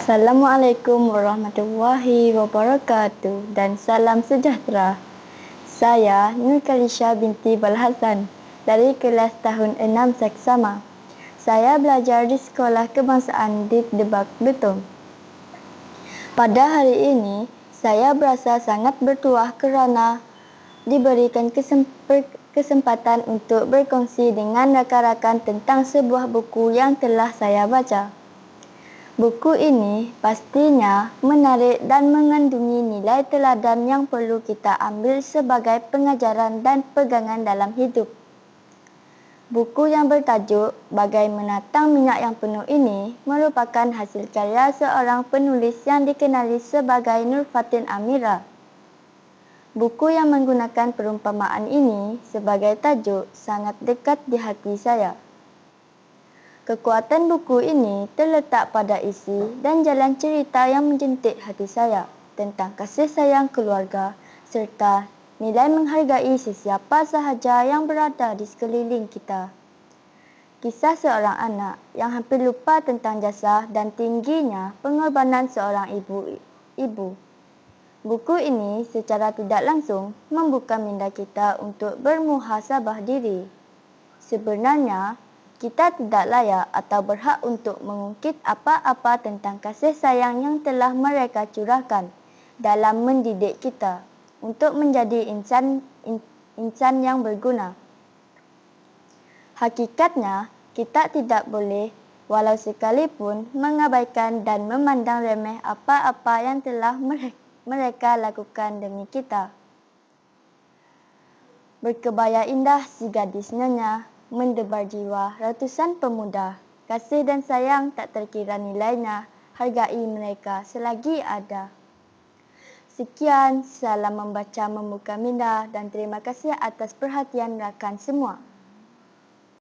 Assalamualaikum warahmatullahi wabarakatuh dan salam sejahtera. Saya Nur Kalisha binti Balhasan dari kelas tahun 6 seksama. Saya belajar di Sekolah Kebangsaan di Debak Betong. Pada hari ini, saya berasa sangat bertuah kerana diberikan kesempatan untuk berkongsi dengan rakan-rakan tentang sebuah buku yang telah saya baca. Buku ini pastinya menarik dan mengandungi nilai teladan yang perlu kita ambil sebagai pengajaran dan pegangan dalam hidup. Buku yang bertajuk Bagai Menatang Minyak Yang Penuh ini merupakan hasil karya seorang penulis yang dikenali sebagai Nur Fatin Amira. Buku yang menggunakan perumpamaan ini sebagai tajuk sangat dekat di hati saya. Kekuatan buku ini terletak pada isi dan jalan cerita yang menjentik hati saya tentang kasih sayang keluarga serta nilai menghargai sesiapa sahaja yang berada di sekeliling kita. Kisah seorang anak yang hampir lupa tentang jasa dan tingginya pengorbanan seorang ibu. ibu. Buku ini secara tidak langsung membuka minda kita untuk bermuhasabah diri. Sebenarnya, kita tidak layak atau berhak untuk mengungkit apa-apa tentang kasih sayang yang telah mereka curahkan dalam mendidik kita untuk menjadi insan insan yang berguna. Hakikatnya, kita tidak boleh walau sekalipun mengabaikan dan memandang remeh apa-apa yang telah mereka lakukan demi kita. Berkebaya indah si gadis nyonya, mendebar jiwa ratusan pemuda. Kasih dan sayang tak terkira nilainya, hargai mereka selagi ada. Sekian, salam membaca membuka minda dan terima kasih atas perhatian rakan semua.